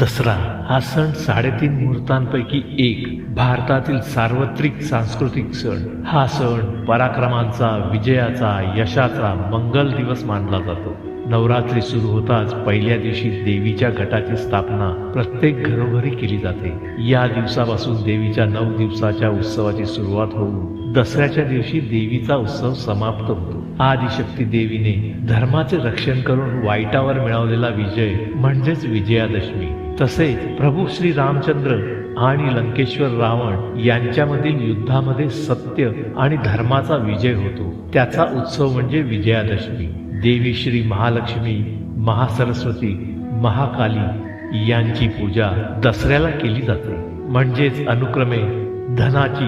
दसरा हा सण साडेतीन मुहूर्तांपैकी एक भारतातील सार्वत्रिक सांस्कृतिक सण. हा सण पराक्रमांचा विजयाचा यशाचा मंगल दिवस मानला जातो. नवरात्री सुरू होताच पहिल्या दिवशी देवीच्या घटाची स्थापना प्रत्येक घरोघरी केली जाते. या दिवसापासून देवीच्या नऊ दिवसाच्या उत्सवाची सुरुवात होऊन दसऱ्याच्या दिवशी देवीचा उत्सव समाप्त होतो. आदिशक्ती देवीने धर्माचे रक्षण करून वाईटावर मिळवलेला विजय म्हणजेच विजयादशमी. तसेच प्रभू श्री रामचंद्र आणि लंकेश्वर रावण यांच्यामधील युद्धामध्ये सत्य आणि धर्माचा विजय होतो. त्याचा उत्सव म्हणजे विजयादशमी. देवी श्री महालक्ष्मी महासरस्वती महाकाली यांची पूजा दसऱ्याला केली जाते. म्हणजेच अनुक्रमे धनाची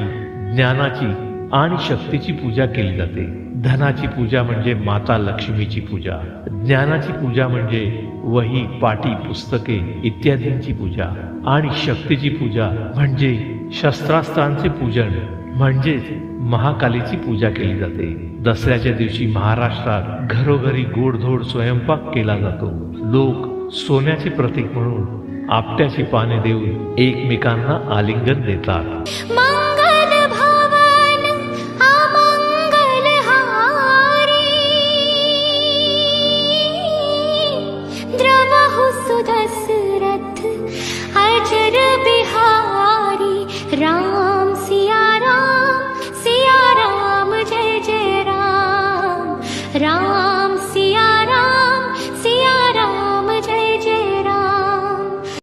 ज्ञानाची आणि शक्तीची पूजा केली जाते. धनाची पूजा म्हणजे माता लक्ष्मीची पूजा. ज्ञानाची पूजा म्हणजे वही पाटी पुस्तके इत्यादींची पूजा. आणि शक्तीची पूजा म्हणजे शस्त्रास्त्रांचे पूजन म्हणजेच महाकालीची पूजा केली जाते. दसऱ्याच्या दिवशी महाराष्ट्रात घरोघरी गोडधोड स्वयंपाक केला जातो. लोक सोन्याचे प्रतीक म्हणून आपट्याची पाने देऊन एकमेकांना आलिंगन देतात. मा दशरथ अजर बिहारी राम सिया राम सिया राम जय जय राम। राम